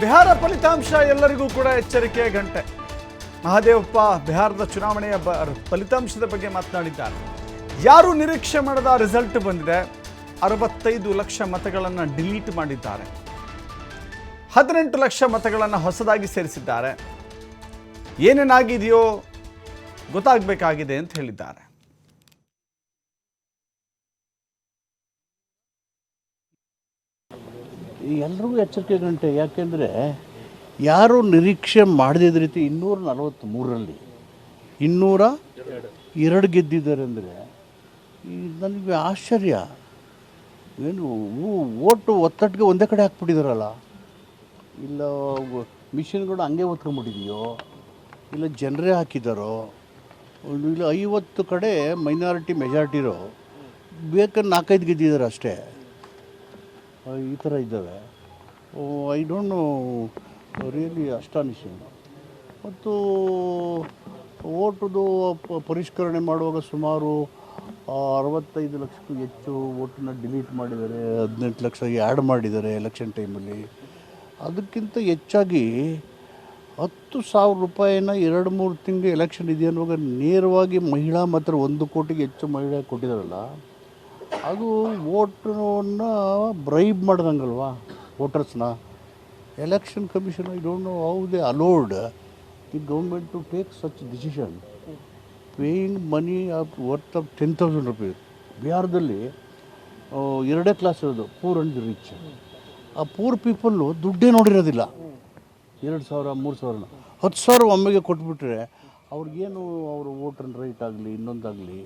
ಬಿಹಾರ ಫಲಿತಾಂಶ ಎಲ್ಲರಿಗೂ ಕೂಡ ಎಚ್ಚರಿಕೆಯ ಗಂಟೆ. ಮಹಾದೇವಪ್ಪ ಬಿಹಾರದ ಚುನಾವಣೆಯ ಬ ಫಲಿತಾಂಶದ ಬಗ್ಗೆ ಮಾತನಾಡಿದ್ದಾರೆ. ಯಾರು ನಿರೀಕ್ಷೆ ಮಾಡದ ರಿಸಲ್ಟ್ ಬಂದಿದೆ, ಅರವತ್ತೈದು ಲಕ್ಷ ಮತಗಳನ್ನು ಡಿಲೀಟ್ ಮಾಡಿದ್ದಾರೆ. ಹದಿನೆಂಟು ಲಕ್ಷ ಮತಗಳನ್ನು ಹೊಸದಾಗಿ ಸೇರಿಸಿದ್ದಾರೆ. ಏನೇನಾಗಿದೆಯೋ ಗೊತ್ತಾಗಬೇಕಾಗಿದೆ ಅಂತ ಹೇಳಿದ್ದಾರೆ. ಎಲ್ರಿಗೂ ಎಚ್ಚರಿಕೆ ಗಂಟೆ ಯಾಕೆಂದರೆ ಯಾರು ನಿರೀಕ್ಷೆ ಮಾಡದಿದ್ದ ರೀತಿ ಇನ್ನೂರ ನಲವತ್ತ್ಮೂರರಲ್ಲಿ ಇನ್ನೂರ ಎರಡು ಗೆದ್ದಿದ್ದಾರೆ ಅಂದರೆ ನನಗೆ ಆಶ್ಚರ್ಯ. ಏನು ಓಟು ಒತ್ತಟ್ಟಿಗೆ ಒಂದೇ ಕಡೆ ಹಾಕ್ಬಿಟ್ಟಿದಾರಲ್ಲ. ಇಲ್ಲ ಮಿಷಿನ್ಗಳು ಹಂಗೆ ಒತ್ಕೊಂಡ್ಬಿಟ್ಟಿದೆಯೋ ಇಲ್ಲ, ಜನರೇ ಹಾಕಿದ್ದಾರೋ ಇಲ್ಲ, ಐವತ್ತು ಕಡೆ ಮೈನಾರಿಟಿ ಮೆಜಾರಿಟಿರೋ ಬೇಕಾದ್ರೆ ನಾಲ್ಕೈದು ಗೆದ್ದಿದ್ದಾರೆ ಅಷ್ಟೇ. ಈ ಥರ ಇದ್ದಾವೆ. I don't know really astonishing ಮತ್ತು ಓಟದು ಪರಿಷ್ಕರಣೆ ಮಾಡುವಾಗ ಸುಮಾರು ಅರವತ್ತೈದು ಲಕ್ಷಕ್ಕೂ ಹೆಚ್ಚು ಓಟನ್ನ ಡಿಲೀಟ್ ಮಾಡಿದ್ದಾರೆ, ಹದಿನೆಂಟು ಲಕ್ಷ ಆ್ಯಡ್ ಮಾಡಿದ್ದಾರೆ ಎಲೆಕ್ಷನ್ ಟೈಮಲ್ಲಿ ಅದಕ್ಕಿಂತ ಹೆಚ್ಚಾಗಿ ಹತ್ತು ಸಾವಿರ ರೂಪಾಯಿನ ಎರಡು ಮೂರು ತಿಂಗಳು ಎಲೆಕ್ಷನ್ ಇದೆ ಅನ್ನುವಾಗ ನೇರವಾಗಿ ಮಹಿಳಾ ಮಾತ್ರ ಒಂದು ಕೋಟಿಗೆ ಹೆಚ್ಚು ಮಹಿಳೆ ಕೊಟ್ಟಿದ್ದಾರಲ್ಲ. ಅದು ಓಟನ್ನು ಬ್ರೈಬ್ ಮಾಡ್ದಂಗಲ್ವಾ ವೋಟರ್ಸ್ನ election commission I don't know how they allowed the government to take such decision paying money of worth of ten thousand rupees ಬಿಹಾರದಲ್ಲಿ ಎರಡೇ ಕ್ಲಾಸ್ ಇರೋದು ಪೂರ್ ಆ್ಯಂಡ್ ರಿಚ್ ಆ ಪೂರ್ ಪೀಪಲ್ಲು ದುಡ್ಡೇ ನೋಡಿರೋದಿಲ್ಲ. ಎರಡು ಸಾವಿರ, ಮೂರು ಸಾವಿರನ. ಹತ್ತು ಸಾವಿರ ಒಮ್ಮೆಗೆ ಕೊಟ್ಬಿಟ್ರೆ, ಅವ್ರಿಗೇನು ಅವ್ರ ವೋಟರ್ ರೈಟ್ ಆಗಲಿ, ಇನ್ನೊಂದಾಗಲಿ?